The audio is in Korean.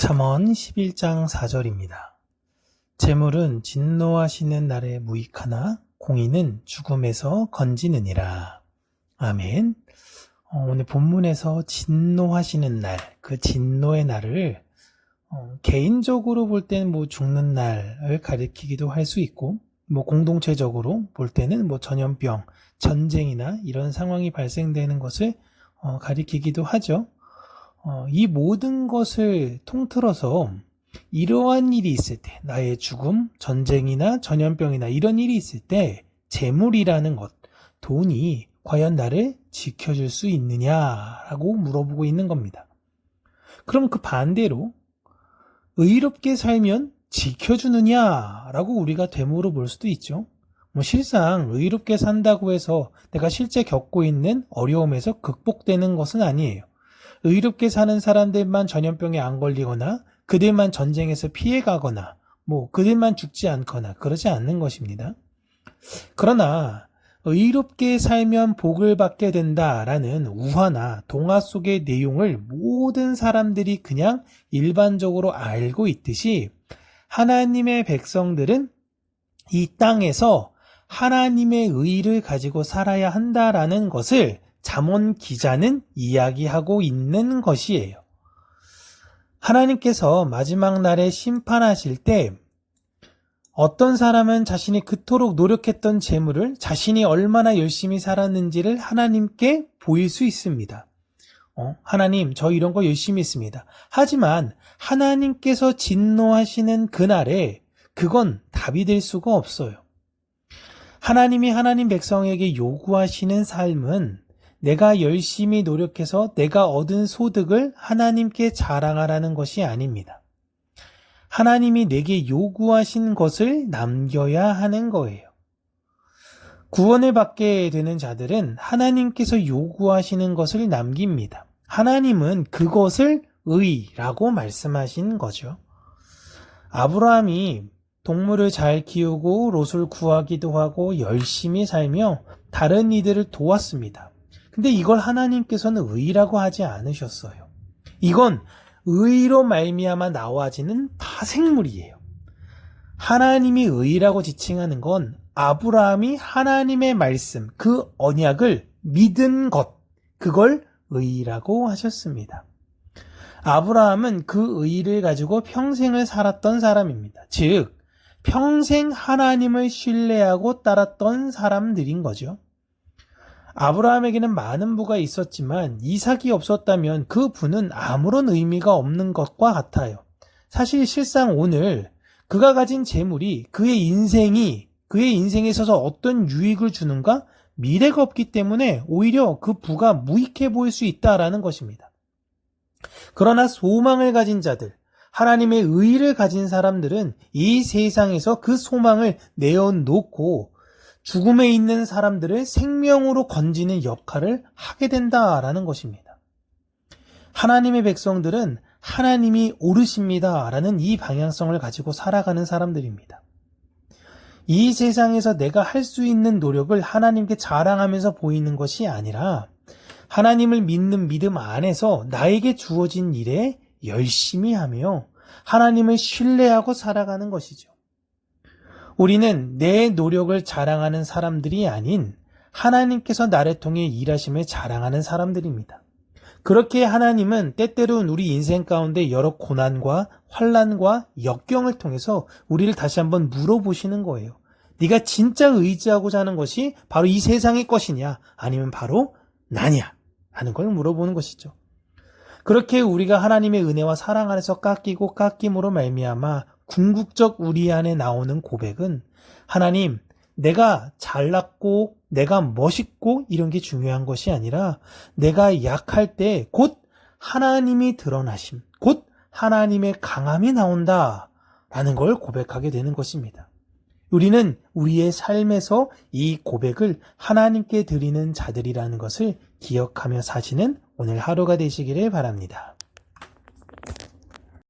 잠언 11장 4절입니다. 재물은 진노하시는 날에 무익하나 공의는 죽음에서 건지느니라. 아멘. 어, 오늘 본문에서 진노하시는 날, 그 진노의 날을 어, 개인적으로 볼 때는 뭐 죽는 날을 가리키기도 할 수 있고, 뭐 공동체적으로 볼 때는 뭐 전염병, 전쟁이나 이런 상황이 발생되는 것을 어, 가리키기도 하죠. 어, 이 모든 것을 통틀어서 이러한 일이 있을 때, 나의 죽음, 전쟁이나 전염병이나 이런 일이 있을 때, 재물이라는 것, 돈이 과연 나를 지켜줄 수 있느냐라고 물어보고 있는 겁니다. 그럼 그 반대로, 의롭게 살면 지켜주느냐라고 우리가 되물어 볼 수도 있죠. 뭐 실상 의롭게 산다고 해서 내가 실제 겪고 있는 어려움에서 극복되는 것은 아니에요. 의롭게 사는 사람들만 전염병에 안 걸리거나 그들만 전쟁에서 피해가거나 뭐 그들만 죽지 않거나 그러지 않는 것입니다. 그러나 의롭게 살면 복을 받게 된다라는 우화나 동화 속의 내용을 모든 사람들이 그냥 일반적으로 알고 있듯이 하나님의 백성들은 이 땅에서 하나님의 의를 가지고 살아야 한다라는 것을 잠언 기자는 이야기하고 있는 것이에요. 하나님께서 마지막 날에 심판하실 때 어떤 사람은 자신이 그토록 노력했던 재물을 자신이 얼마나 열심히 살았는지를 하나님께 보일 수 있습니다. 어, 하나님, 저 이런 거 열심히 했습니다. 하지만 하나님께서 진노하시는 그날에 그건 답이 될 수가 없어요. 하나님이 하나님 백성에게 요구하시는 삶은 내가 열심히 노력해서 내가 얻은 소득을 하나님께 자랑하라는 것이 아닙니다. 하나님이 내게 요구하신 것을 남겨야 하는 거예요. 구원을 받게 되는 자들은 하나님께서 요구하시는 것을 남깁니다. 하나님은 그것을 의라고 말씀하신 거죠. 아브라함이 동물을 잘 키우고 롯을 구하기도 하고 열심히 살며 다른 이들을 도왔습니다. 근데 이걸 하나님께서는 의라고 하지 않으셨어요. 이건 의로 말미암아 나와지는 파생물이에요. 하나님이 의라고 지칭하는 건 아브라함이 하나님의 말씀, 그 언약을 믿은 것, 그걸 의라고 하셨습니다. 아브라함은 그 의를 가지고 평생을 살았던 사람입니다. 즉, 평생 하나님을 신뢰하고 따랐던 사람들인 거죠. 아브라함에게는 많은 부가 있었지만 이삭이 없었다면 그 부는 아무런 의미가 없는 것과 같아요. 사실 실상 오늘 그가 가진 재물이 그의 인생이 그의 인생에 있어서 어떤 유익을 주는가 미래가 없기 때문에 오히려 그 부가 무익해 보일 수 있다라는 것입니다. 그러나 소망을 가진 자들, 하나님의 의를 가진 사람들은 이 세상에서 그 소망을 내어놓고 죽음에 있는 사람들을 생명으로 건지는 역할을 하게 된다라는 것입니다. 하나님의 백성들은 하나님이 오르십니다라는 이 방향성을 가지고 살아가는 사람들입니다. 이 세상에서 내가 할 수 있는 노력을 하나님께 자랑하면서 보이는 것이 아니라 하나님을 믿는 믿음 안에서 나에게 주어진 일에 열심히 하며 하나님을 신뢰하고 살아가는 것이죠. 우리는 내 노력을 자랑하는 사람들이 아닌 하나님께서 나를 통해 일하심을 자랑하는 사람들입니다. 그렇게 하나님은 때때로는 우리 인생 가운데 여러 고난과 환란과 역경을 통해서 우리를 다시 한번 물어보시는 거예요. 네가 진짜 의지하고자 하는 것이 바로 이 세상의 것이냐 아니면 바로 나냐 하는 걸 물어보는 것이죠. 그렇게 우리가 하나님의 은혜와 사랑 안에서 깎이고 깎임으로 말미암아 궁극적 우리 안에 나오는 고백은 하나님, 내가 잘났고 내가 멋있고 이런 게 중요한 것이 아니라 내가 약할 때 곧 하나님이 드러나심, 곧 하나님의 강함이 나온다. 라는 걸 고백하게 되는 것입니다. 우리는 우리의 삶에서 이 고백을 하나님께 드리는 자들이라는 것을 기억하며 사시는 오늘 하루가 되시기를 바랍니다.